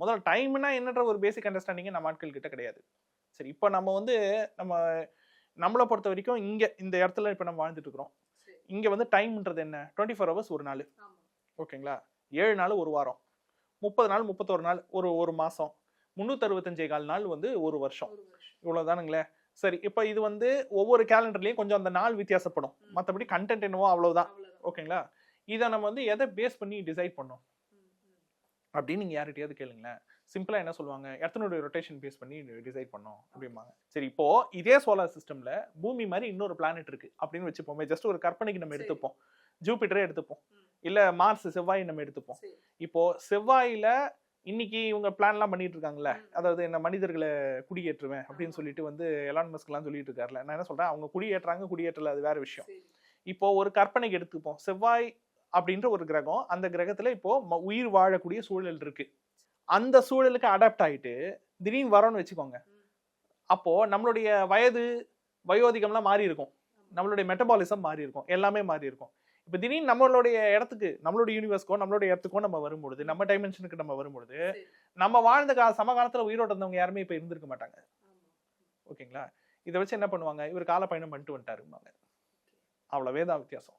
முதல்ல டைம்னா என்னன்ற ஒரு பேசிக் அண்டர்ஸ்டாண்டிங்கே நம்ம ஆட்கள் கிட்ட கிடையாது. சரி இப்போ நம்ம வந்து நம்ம நம்மளை பொறுத்த வரைக்கும் இங்க இந்த இடத்துல இப்போ நம்ம வாழ்ந்துட்டு இருக்கிறோம். இங்க வந்து டைம்ன்றது என்ன? டுவெண்ட்டி ஃபோர் ஹவர்ஸ் ஒரு நாள். ஓகேங்களா? ஏழு நாள் ஒரு வாரம். முப்பது நாள் முப்பத்தொரு நாள் ஒரு ஒரு மாசம். முந்நூற்றறுபத்தஞ்சே கால் நாள் வந்து ஒரு வருஷம். இவ்வளவுதானுங்களே? சரி இப்போ இது வந்து ஒவ்வொரு கேலண்டர்லயும் கொஞ்சம் அந்த நாள் வித்தியாசப்படும். மற்றபடி கண்டென்ட் என்னவோ அவ்வளவுதான். ஓகேங்களா? இதை நம்ம வந்து எதை பேஸ் பண்ணி டிசைட் பண்ணோம். அப்படின்னு நீங்க யார்கிட்டயாவது கேளுங்களேன். சிம்பிளா என்ன சொல்லுவாங்க? எர்த்தனுடைய ரொட்டேஷன் பேஸ் பண்ணி டிசைட் பண்ணோம் அப்படிம்பாங்க. சரி இப்போ இதே சோலார் சிஸ்டம்ல பூமி மாதிரி இன்னொரு பிளானட் இருக்கு அப்படின்னு வச்சுப்போமே ஜஸ்ட் ஒரு கற்பனைக்கு நம்ம. எடுத்துப்போம். ஜூபிட்டரே எடுத்துப்போம். இல்ல மார்ஸ் செவ்வாய் நம்ம எடுத்துப்போம். இப்போ செவ்வாயில இன்னைக்கு இவங்க பிளான்லாம் பண்ணிட்டு இருக்காங்கல்ல. அதாவது என்ன மனிதர்களை குடியேற்றுவேன் அப்படின்னு. சொல்லிட்டு வந்து எலான் மஸ்க்லாம் சொல்லிட்டு இருக்காருல்ல. நான் என்ன சொல்றேன்? அவங்க குடியேற்றுறாங்க குடியேற்றல அது வேற விஷயம். இப்போ ஒரு கற்பனைக்கு எடுத்துப்போம். செவ்வாய் அப்படின்ற ஒரு கிரகம் அந்த கிரகத்துல இப்போ உயிர் வாழக்கூடிய சூழல் இருக்கு. அந்த சூழலுக்கு அடாப்ட் ஆயிட்டு திடீர்னு வரோம்னு வச்சுக்கோங்க. அப்போ நம்மளுடைய வயது வயோதிகம்லாம் மாறி இருக்கும். நம்மளுடைய மெட்டபாலிசம் மாறி இருக்கும். எல்லாமே மாறி இருக்கும். இப்போ திடீர்னு நம்மளுடைய இடத்துக்கு நம்மளுடைய யூனிவர்ஸ்க்கோ நம்மளுடைய இடத்துக்கோ நம்ம வரும்பொழுது நம்ம டைமென்ஷனுக்கு நம்ம வரும்பொழுது நம்ம வாழ்ந்த கா சமகாலத்துல உயிரோட இருந்தவங்க யாருமே இப்போ இருந்திருக்க மாட்டாங்க. ஓகேங்களா? இதை வச்சு என்ன பண்ணுவாங்க? இவர் கால பயணம் பண்ணிட்டு வந்துட்டாருப்பாங்க அவ்வளவே தான் வித்தியாசம்.